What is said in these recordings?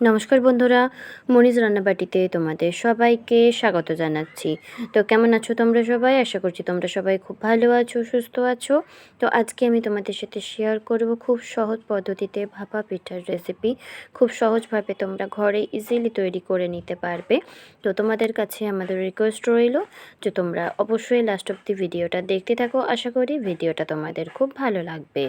নমস্কার বন্ধুরা, মনিজ রান্নাবাটিতে তোমাদের সবাইকে স্বাগত জানাচ্ছি। তো কেমন আছো তোমরা সবাই? আশা করছি তোমরা সবাই খুব ভালো আছো, সুস্থ আছো। তো আজকে আমি তোমাদের সাথে শেয়ার করব খুব সহজ পদ্ধতিতে ভাপা পিঠার রেসিপি খুব সহজভাবে তোমরা ঘরে ইজিলি তৈরি করে নিতে পারবে। তো তোমাদের কাছে আমাদের রিকোয়েস্ট রইল যে তোমরা অবশ্যই লাস্ট অব দি ভিডিওটা দেখতে থাকো। আশা করি ভিডিওটা তোমাদের খুব ভালো লাগবে।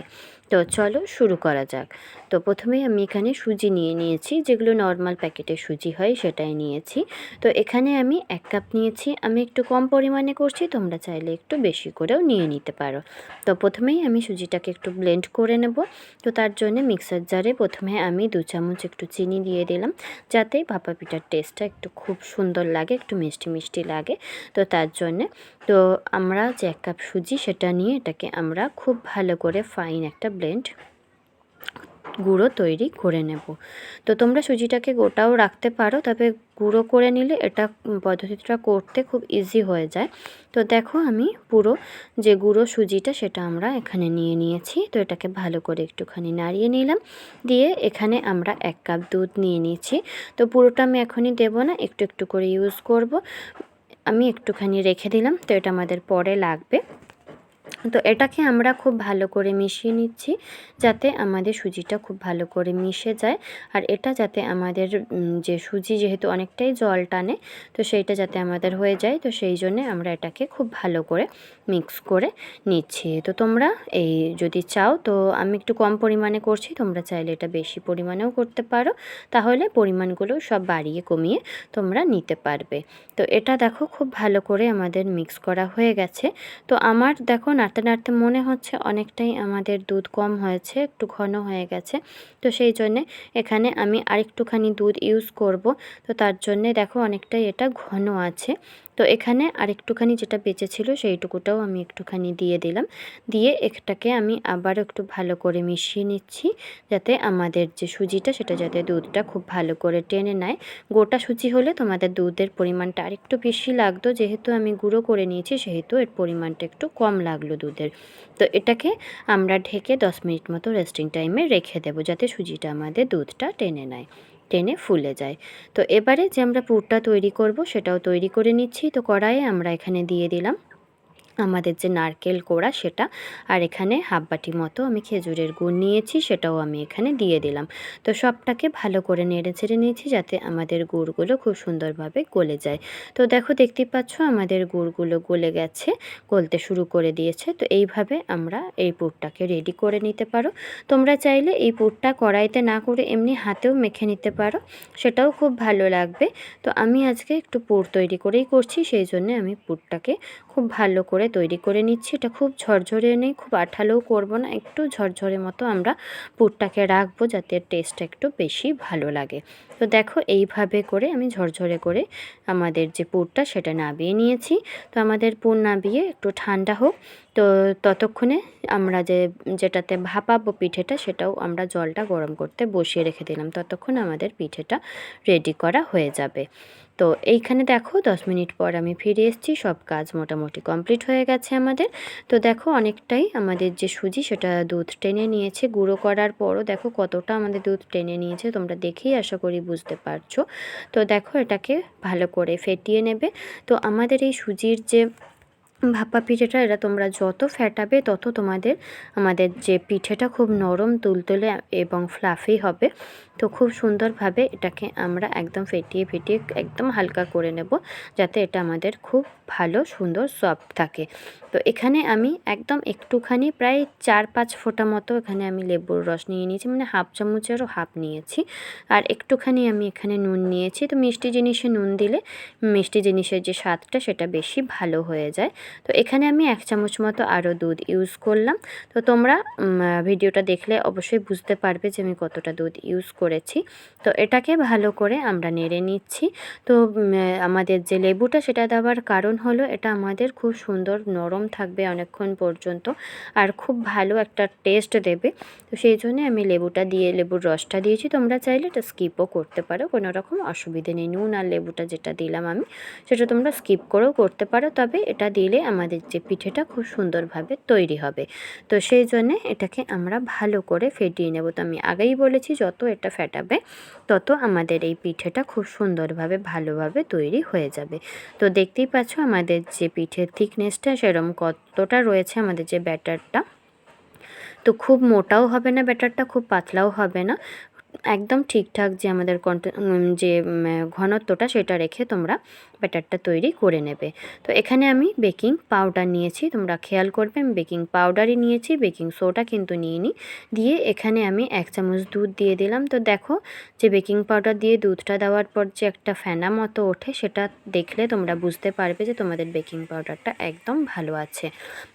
তো চলো শুরু করা যাক। তো প্রথমেই আমি এখানে সুজি নিয়ে নিয়েছি যেগুলো নর্মাল প্যাকেটে সুজি হয় সেটাই নিয়েছি। তো এখানে আমি এক কাপ নিয়েছি, আমি একটু কম পরিমাণে করছি, তোমরা চাইলে একটু বেশি করেও নিয়ে নিতে পারো। তো প্রথমেই আমি সুজিটাকে একটু ব্লেন্ড করে নেব। তো তার জন্য মিক্সার জারে প্রথমে আমি দু চামচ একটু চিনি দিয়ে দিলাম, যাতে ভাপা পিঠার টেস্টটা একটু খুব সুন্দর লাগে, একটু মিষ্টি মিষ্টি লাগে। তো তার জন্যে, তো আমরা যে এক কাপ সুজি সেটা নিয়ে এটাকে আমরা খুব ভালো করে ফাইন একটা ব্লেন্ড গুঁড়ো তৈরি করে নেব। তো তোমরা সুজিটাকে গোটাও রাখতে পারো, তবে গুঁড়ো করে নিলে এটা পদ্ধতিটা করতে খুব ইজি হয়ে যায়। তো দেখো আমি পুরো যে গুঁড়ো সুজিটা সেটা আমরা এখানে নিয়ে নিয়েছি, তো এটাকে ভালো করে একটুখানি নাড়িয়ে নিলাম। দিয়ে এখানে আমরা এক কাপ দুধ নিয়ে নিয়েছি। তো পুরোটা আমি এখনই দেবো না, একটু একটু করে ইউজ করব। আমি একটুখানি রেখে দিলাম, তো এটা আমাদের পরে লাগবে। তো এটাকে আমরা খুব ভালো করে মিশিয়ে নিচ্ছি যাতে আমাদের সুজিটা খুব ভালো করে মিশে যায়। আর এটা যাতে আমাদের যে সুজি যেহেতু অনেকটাই জল টানে, তো সেইটা যাতে আমাদের হয়ে যায়, তো সেই জন্যে আমরা এটাকে খুব ভালো করে মিক্স করে নিচ্ছি। তো তোমরা এই যদি চাও, তো আমি একটু কম পরিমাণে করছি, তোমরা চাইলে এটা বেশি পরিমাণেও করতে পারো। তাহলে পরিমাণগুলো সব বাড়িয়ে কমিয়ে তোমরা নিতে পারবে। তো এটা দেখো খুব ভালো করে আমাদের মিক্স করা হয়ে গেছে। তো আমার দেখো নাড়তে নাড়তে মনে হচ্ছে অনেকটাই আমাদের দুধ কম হয়েছে, একটু ঘন হয়ে গেছে। তো সেই জন্যে এখানে আমি আরেকটুখানি দুধ ইউজ করব। তো তার জন্যে দেখো অনেকটাই এটা ঘন আছে। তো এখানে আর একটুখানি যেটা বেঁচে ছিল সেইটুকুটাও আমি একটুখানি দিয়ে দিলাম। দিয়ে একটাকে আমি আবার একটু ভালো করে মিশিয়ে নিচ্ছি যাতে আমাদের যে সুজিটা সেটা যাতে দুধটা খুব ভালো করে টেনে নেয়। গোটা সুজি হলে তোমাদের দুধের পরিমাণটা আরেকটু বেশি লাগতো। যেহেতু আমি গুঁড়ো করে নিয়েছি সেহেতু এর পরিমাণটা একটু কম লাগল দুধের। তো এটাকে আমরা ঢেকে দশ মিনিট মতো রেস্টিং টাইমে রেখে দেবো যাতে সুজিটা আমাদের দুধটা টেনে নেয়। টেনে ফুলে যায়। তো এবারে যে আমরা পুরটা তৈরি করব সেটাও তৈরি করে নিচ্ছি। তো কড়াইয়ে আমরা এখানে দিয়ে দিলাম আমাদের যে নারকেল কোড়া সেটা, আর এখানে হাফ বাটি মতো আমি খেজুরের গুড় নিয়েছি, সেটাও আমি এখানে দিয়ে দিলাম। তো সবটাকে ভালো করে নেড়ে ছেড়ে নিয়েছি যাতে আমাদের গুড়গুলো খুব সুন্দরভাবে গলে যায়। তো দেখো, দেখতেই পাচ্ছ আমাদের গুড়গুলো গলে গেছে, গলতে শুরু করে দিয়েছে। তো এইভাবে আমরা এই পুরটাকে রেডি করে নিতে পারো। তোমরা চাইলে এই পুরটা কড়াইতে না করে এমনি হাতেও মেখে নিতে পারো, সেটাও খুব ভালো লাগবে। তো আমি আজকে একটু পুর তৈরি করেই করছি, সেই জন্য আমি পুরটাকে খুব ভালো করে তৈরি করে নিচ্ছি। এটা খুব ঝরঝরে নেই, খুব আঠালোও করব না, একটু ঝরঝরে মতো আমরা পুরটাকে রাখব যাতে টেস্টটা একটু বেশি ভালো লাগে। তো দেখো এইভাবে করে আমি ঝরঝরে করে আমাদের যে পুরটা সেটা নাবিয়ে নিয়েছি। তো আমাদের পুর নাবিয়ে একটু ঠান্ডা হোক, তো ততক্ষণে আমরা যে, যেটাতে ভাপাবো পিঠেটা সেটাও আমরা জলটা গরম করতে বসিয়ে রেখে দিলাম। ততক্ষণ আমাদের পিঠেটা রেডি করা হয়ে যাবে। তো এইখানে দেখো দশ মিনিট পর আমি ফিরে এসেছি, সব কাজ মোটামুটি কমপ্লিট হয়ে গেছে আমাদের। তো দেখো অনেকটাই আমাদের যে সুজি সেটা দুধ টেনে নিয়েছে, গুঁড়ো করার পরও দেখো কতটা আমাদের দুধ টেনে নিয়েছে, তোমরা দেখেই আশা করি বুঝতে পারছ। তো দেখো এটাকে ভালো করে ফেটিয়ে নেবে। তো আমাদের এই সুজির যে ভাপা পিঠেটা, এটা তোমরা যত ফ্যাটাবে তত তোমাদের, আমাদের যে পিঠেটা খুব নরম, তুলতুলে এবং ফ্লাফি হবে তো খুব সুন্দরভাবে এটাকে আমরা একদম ফেটিয়ে ফেটিয়ে একদম হালকা করে নেব যাতে এটা আমাদের খুব ভালো, সুন্দর, সফট থাকে। তো এখানে আমি একদম একটুখানি প্রায় চার পাঁচ ফোঁটা মতো এখানে আমি লেবুর রস নিয়ে নিয়েছি মানে হাফ চামচেরও হাফ নিয়েছি। আর একটুখানি আমি এখানে নুন নিয়েছি। তো মিষ্টি জিনিসে নুন দিলে মিষ্টি জিনিসের যে স্বাদটা সেটা বেশি ভালো হয়ে যায়। তো এখানে আমি এক চামচ মতো আরও দুধ ইউজ করলাম। তো তোমরা ভিডিওটা দেখলে অবশ্যই বুঝতে পারবে যে আমি কতটা দুধ ইউজ করেছি। তো এটাকে ভালো করে আমরা নেড়ে নিচ্ছি। তো আমাদের যে লেবুটা সেটা দেওয়ার কারণ হলো এটা আমাদের খুব সুন্দর নরম থাকবে অনেকক্ষণ পর্যন্ত আর খুব ভালো একটা টেস্ট দেবে। তো সেই জন্যে আমি লেবুটা দিয়ে, লেবুর রসটা দিয়েছি। তোমরা চাইলে এটা স্কিপও করতে পারো, কোনো রকম অসুবিধে নেই। নুন আর লেবুটা যেটা দিলাম আমি, সেটা তোমরা স্কিপ করেও করতে পারো। তবে এটা দিলে আমাদের যে পিঠেটা খুব সুন্দরভাবে তৈরি হবে। তো সেই জন্যে এটাকে আমরা ভালো করে ফেটিয়ে নেব। তো আমি আগেই বলেছি, যত এটা ফেটাবে, তত আমাদের এই পিঠেটা খুব সুন্দরভাবে, ভালোভাবে তৈরি হয়ে যাবে। তো দেখতেই পাচ্ছ আমাদের যে পিঠের থিকনেসটা সেরকম কতটা রয়েছে আমাদের যে ব্যাটারটা। তো খুব মোটাও হবে না, ব্যাটারটা খুব পাতলাও হবে না। একদম ঠিকঠাক যে আমাদের যে ঘনত্বটা সেটা রেখে তোমরা ব্যাটারটা তৈরি করে নেবে। তো এখানে আমি বেকিং পাউডার নিয়েছি, তোমরা খেয়াল করবে, আমি বেকিং পাউডারই নিয়েছি, বেকিং সোডা কিন্তু নিইনি। দিয়ে এখানে আমি এক চামচ দুধ দিয়ে দিলাম। তো দেখো যে বেকিং পাউডার দিয়ে দুধটা দেওয়ার পর যে একটা ফেনা মতো ওঠে, সেটা দেখলে তোমরা বুঝতে পারবে যে তোমাদের বেকিং পাউডারটা একদম ভালো আছে।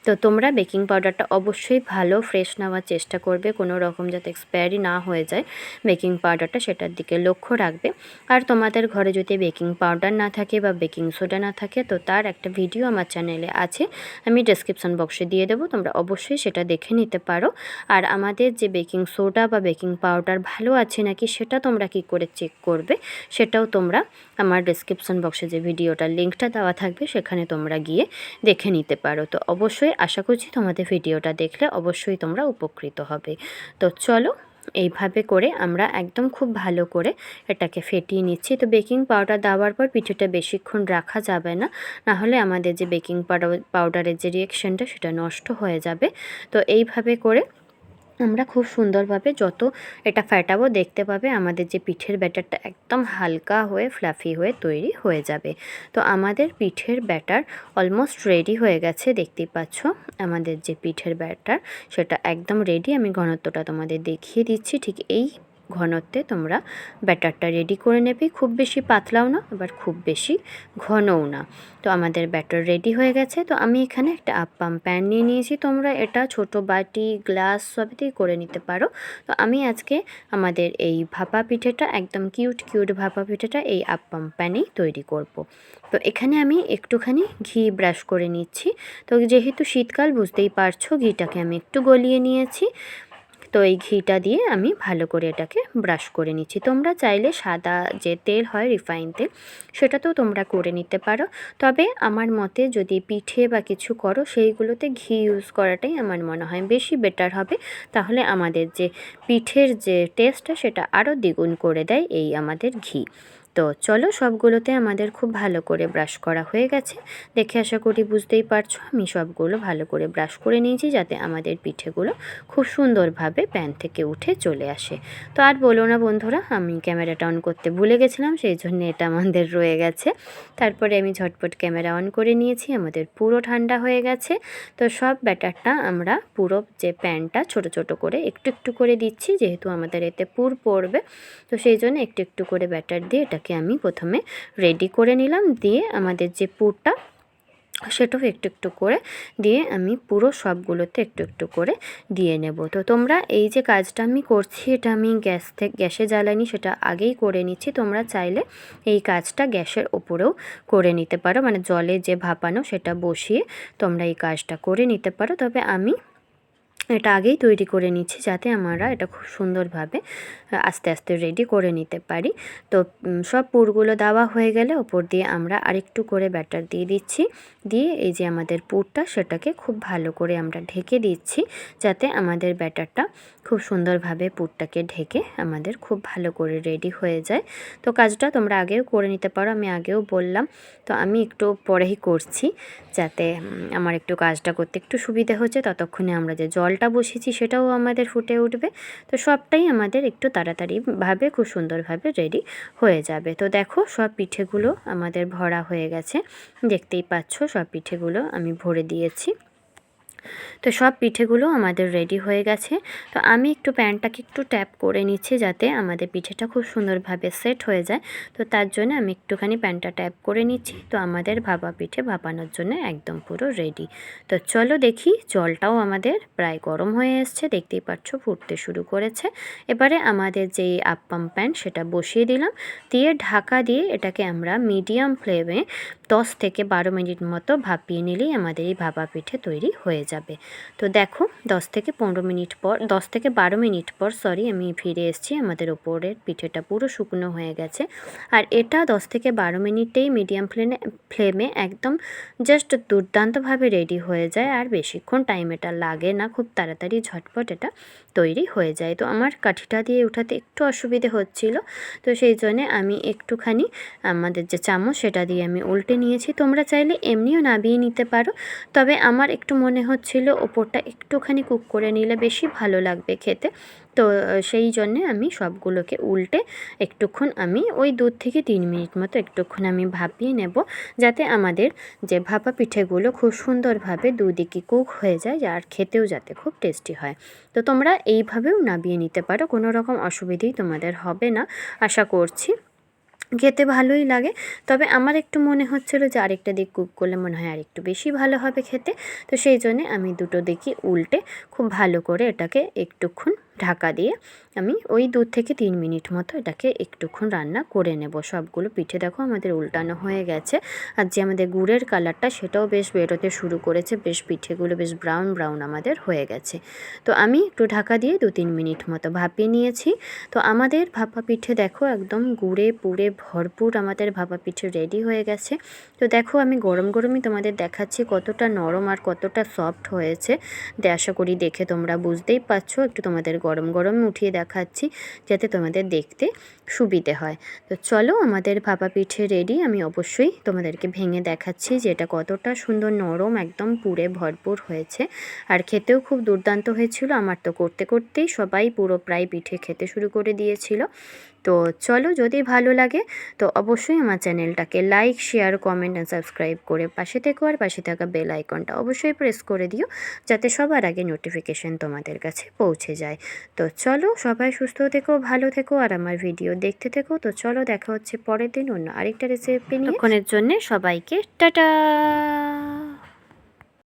তো তোমরা বেকিং পাউডারটা অবশ্যই ভালো, ফ্রেশ নেওয়ার চেষ্টা করবে, কোনো রকম যাতে এক্সপায়ারি না হয়ে যায়, বেকিং পাউডারটা সেটার দিকে লক্ষ্য রাখবে। আর তোমাদের ঘরে যদি বেকিং পাউডার না থাকে বা বেকিং সোডা না থাকে, তো তার একটা ভিডিও আমার চ্যানেলে আছে, আমি ডেসক্রিপশন বক্সে দিয়ে দেবো, তোমরা অবশ্যই সেটা দেখে নিতে পারো। আর আমাদের যে বেকিং সোডা বা বেকিং পাউডার ভালো আছে নাকি সেটা তোমরা কি করে চেক করবে, সেটাও তোমরা আমার ডেসক্রিপশন বক্সে যে ভিডিওটার লিঙ্কটা দেওয়া থাকবে, সেখানে তোমরা গিয়ে দেখে নিতে পারো। তো অবশ্যই আশা করছি তোমাদের ভিডিওটা দেখলে অবশ্যই তোমরা উপকৃত হবে। তো চলো এইভাবে করে আমরা একদম খুব ভালো করে এটাকে ফেটিয়ে নিচ্ছি। তো বেকিং পাউডার দেওয়ার পর পিঠেটা বেশিক্ষণ রাখা যাবে না। নাহলে আমাদের যে বেকিং পাউডার, পাউডারের যে রিয়েকশনটা সেটা নষ্ট হয়ে যাবে। তো এইভাবে করে আমরা খুব সুন্দরভাবে যত এটা ফ্যাটাবো দেখতে পাবে আমাদের যে পিঠের ব্যাটারটা একদম হালকা হয়ে ফ্লাফি হয়ে তৈরি হয়ে যাবে। তো আমাদের পিঠের ব্যাটার অলমোস্ট রেডি হয়ে গেছে, দেখতেই পাচ্ছ? আমাদের যে পিঠের ব্যাটার, সেটা একদম রেডি আমি ঘনত্বটা তোমাদের দেখিয়ে দিচ্ছি। ঠিক এই ঘনত্বে তোমরা ব্যাটারটা রেডি করে নেবে। খুব বেশি পাতলাও না, আবার খুব বেশি ঘনও না। তো আমাদের ব্যাটার রেডি হয়ে গেছে। তো আমি এখানে একটা আপ্পাম প্যান নিয়ে নিয়েছি। তোমরা এটা ছোট বাটি গ্লাস সবতেই করে নিতে পারো। তো আমি আজকে আমাদের এই ভাপা পিঠেটা, একদম কিউট কিউট ভাপা পিঠেটা এই আপ্পাম প্যানেই তৈরি করব। তো এখানে আমি একটুখানি ঘি ব্রাশ করে নিচ্ছি। তো যেহেতু শীতকাল, বুঝতেই পারছ, ঘিটাকে আমি একটু গলিয়ে নিয়েছি। তো এই ঘিটা দিয়ে আমি ভালো করে এটাকে ব্রাশ করে নিচ্ছি। তোমরা চাইলে সাদা যে তেল হয় রিফাইন তেল সেটা তো তোমরা করে নিতে পারো। তবে আমার মতে যদি পিঠে বা কিছু করো, সেইগুলোতে ঘি ইউজ করাটাই আমার মনে হয় বেশি বেটার হবে। তাহলে আমাদের যে পিঠের যে টেস্টটা সেটা আরও দ্বিগুণ করে দেয় এই আমাদের ঘি। তো চলো সবগুলোতে আমাদের খুব ভালো করে ব্রাশ করা হয়ে গেছে। দেখে আশা করি বুঝতেই পারছ, আমি সবগুলো ভালো করে ব্রাশ করে নিয়েছি যাতে আমাদের পিঠেগুলো খুব সুন্দরভাবে প্যান থেকে উঠে চলে আসে। তো আর বলো না বন্ধুরা, আমি ক্যামেরাটা অন করতে ভুলে গেছিলাম, সেই জন্য এটা আমাদের রয়ে গেছে। তারপরে আমি ঝটপট ক্যামেরা অন করে নিয়েছি, আমাদের পুরো ঠান্ডা হয়ে গেছে। তো সব ব্যাটারটা আমরা পুরো যে প্যানটা ছোট ছোট করে একটু একটু করে দিচ্ছি, যেহেতু আমাদের এতে পুর পড়বে। তো সেই জন্য একটু একটু করে ব্যাটার দিয়ে এটা এটাকে আমি প্রথমে রেডি করে নিলাম, দিয়ে আমাদের যে পুরটা, সেটাও একটু একটু করে দিয়ে আমি পুরো সবগুলোতে একটু একটু করে দিয়ে নেব। তো তোমরা এই যে কাজটা আমি করছি, এটা আমি গ্যাস থেকে গ্যাসে জ্বালানি সেটা আগেই করে নিচ্ছি। তোমরা চাইলে এই কাজটা গ্যাসের ওপরেও করে নিতে পারো। মানে জলে যে ভাপানো, সেটা বসিয়ে তোমরা এই কাজটা করে নিতে পারো। তবে আমি এটা আগেই তৈরি করে নিচ্ছি যাতে আমরা এটা খুব সুন্দরভাবে আস্তে আস্তে রেডি করে নিতে পারি। তো সব পুরগুলো দেওয়া হয়ে গেলে ওপর দিয়ে আমরা আরেকটু করে ব্যাটার দিয়ে দিচ্ছি। দিয়ে এই যে আমাদের পুরটা সেটাকে খুব ভালো করে আমরা ঢেকে দিচ্ছি যাতে আমাদের ব্যাটারটা খুব সুন্দরভাবে পুরটাকে ঢেকে আমাদের খুব ভালো করে রেডি হয়ে যায়। তো, কাজটা তোমরা আগেও করে নিতে পারো, আমি আগেও বললাম। তো, আমি একটু পরেই করছি। যাতে আমার একটু কাজটা করতে একটু সুবিধা হচ্ছে, ততক্ষণে আমরা যে জলটা বসেছি সেটাও আমাদের ফুটে উঠবে। তো সবটাই আমাদের একটু তাড়াতাড়িভাবে খুব সুন্দরভাবে রেডি হয়ে যাবে। তো দেখো সব পিঠেগুলো আমাদের ভরা হয়ে গেছে। দেখতেই পাচ্ছ সব পিঠেগুলো আমি ভরে দিয়েছি। তো সব পিঠেগুলো আমাদের রেডি হয়ে গেছে। তো আমি একটু প্যানটাকে একটু ট্যাপ করে নিচ্ছি যাতে আমাদের পিঠেটা খুব সুন্দরভাবে সেট হয়ে যায়। তো তার জন্য আমি একটুখানি প্যানটা ট্যাপ করে নিচ্ছি। তো আমাদের ভাপা পিঠে ভাপানোর জন্য একদম পুরো রেডি তো চলো দেখি, জলটাও আমাদের প্রায় গরম হয়ে এসছে। দেখতেই পাচ্ছ ফুটতে শুরু করেছে। এবারে আমাদের যেই আপ্পাম প্যান সেটা বসিয়ে দিলাম। দিয়ে ঢাকা দিয়ে এটাকে আমরা মিডিয়াম ফ্লেমে দশ থেকে বারো মিনিট মতো ভাপিয়ে নিলেই আমাদের এই ভাপা পিঠে তৈরি হয়ে যায় যাবে। তো দেখো, দশ থেকে পনেরো মিনিট পর, দশ থেকে বারো মিনিট পর সরি আমি ফিরে এসেছি। আমাদের ওপরের পিঠেটা পুরো শুকনো হয়ে গেছে। আর এটা দশ থেকে বারো মিনিটেই মিডিয়াম ফ্লেমে ফ্লেমে একদম জাস্ট দুর্দান্তভাবে রেডি হয়ে যায়। আর বেশিক্ষণ টাইম এটা লাগে না, খুব তাড়াতাড়ি ঝটপট এটা তৈরি হয়ে যায়। তো আমার কাঠিটা দিয়ে উঠাতে একটু অসুবিধে হচ্ছিল। তো সেই জন্যে আমি একটুখানি আমাদের যে চামচ, সেটা দিয়ে আমি উল্টে নিয়েছি। তোমরা চাইলে এমনিও নাবিয়ে নিতে পারো। তবে আমার একটু মনে হচ্ছিল ওপরটা একটুখানি কুক করে নিলে বেশি ভালো লাগবে খেতে। তো সেই জন্যে আমি সবগুলোকে উল্টে একটুক্ষণ আমি ওই দুধ থেকে তিন মিনিট মতো একটুক্ষণ আমি ভাপিয়ে নেব, যাতে আমাদের যে ভাপা পিঠেগুলো খুব সুন্দরভাবে দুদিকে কুক হয়ে যায়, আর খেতেও যাতে খুব টেস্টি হয়। তো, তোমরা এইভাবেও নাবিয়ে নিতে পারো, কোনো রকম অসুবিধেই তোমাদের হবে না। আশা করছি খেতে ভালোই লাগে। তবে আমার একটু মনে হচ্ছিল যে আরেকটা দিক কুক করলে মনে হয় আরেকটু বেশি ভালো হবে খেতে। তো সেই জন্যে আমি দুটো দিকই উল্টে খুব ভালো করে এটাকে একটুক্ষণ ঢাকা দিয়ে আমি ওই দু থেকে তিন মিনিট মতো এটাকে একটুক্ষণ রান্না করে নেব। সবগুলো পিঠে দেখো আমাদের উল্টানো হয়ে গেছে। আর যে আমাদের গুড়ের কালারটা সেটাও বেশ বেরোতে শুরু করেছে, বেশ পিঠেগুলো বেশ ব্রাউন ব্রাউন আমাদের হয়ে গেছে। তো আমি একটু ঢাকা দিয়ে দু তিন মিনিট মতো ভাপিয়ে নিয়েছি। তো আমাদের ভাপা পিঠে দেখো একদম গুড়ে পুড়ে ভরপুর আমাদের ভাপা পিঠে রেডি হয়ে গেছে। তো দেখো আমি গরম গরমই তোমাদের দেখাচ্ছি কতটা নরম আর কতটা সফট হয়েছে। আশা করি দেখে তোমরা বুঝতেই পারছ। একটু তোমাদের গরম গরম উঠিয়ে দেখাচ্ছি যাতে তোমাদের দেখতে সুবিধে হয়। তো চলো আমাদের ভাপা পিঠে রেডি আমি অবশ্যই তোমাদেরকে ভেঙে দেখাচ্ছি যে এটা কতটা সুন্দর নরম, একদম পুরে ভরপুর হয়েছে। আর খেতেও খুব দুর্দান্ত হয়েছিল, আমার তো করতে করতেই সবাই পুরো প্রায় পিঠে খেতে শুরু করে দিয়েছিল। তো চলো যদি ভালো লাগে, তো অবশ্যই আমার চ্যানেলটাকে like share comment and subscribe করে পাশে থেকো আর পাশে থাকা বেল আইকনটা অবশ্যই প্রেস করে দিও, যাতে সবার আগে নোটিফিকেশন তোমাদের কাছে পৌঁছে যায়। তো চলো সবাই সুস্থ থেকো, ভালো থেকো আর আমার ভিডিও দেখতে থেকো। তো চলো দেখা হচ্ছে পরের দিন অন্য আরেকটা রেসিপি নিয়ে। জন্য সবাইকে টাটা!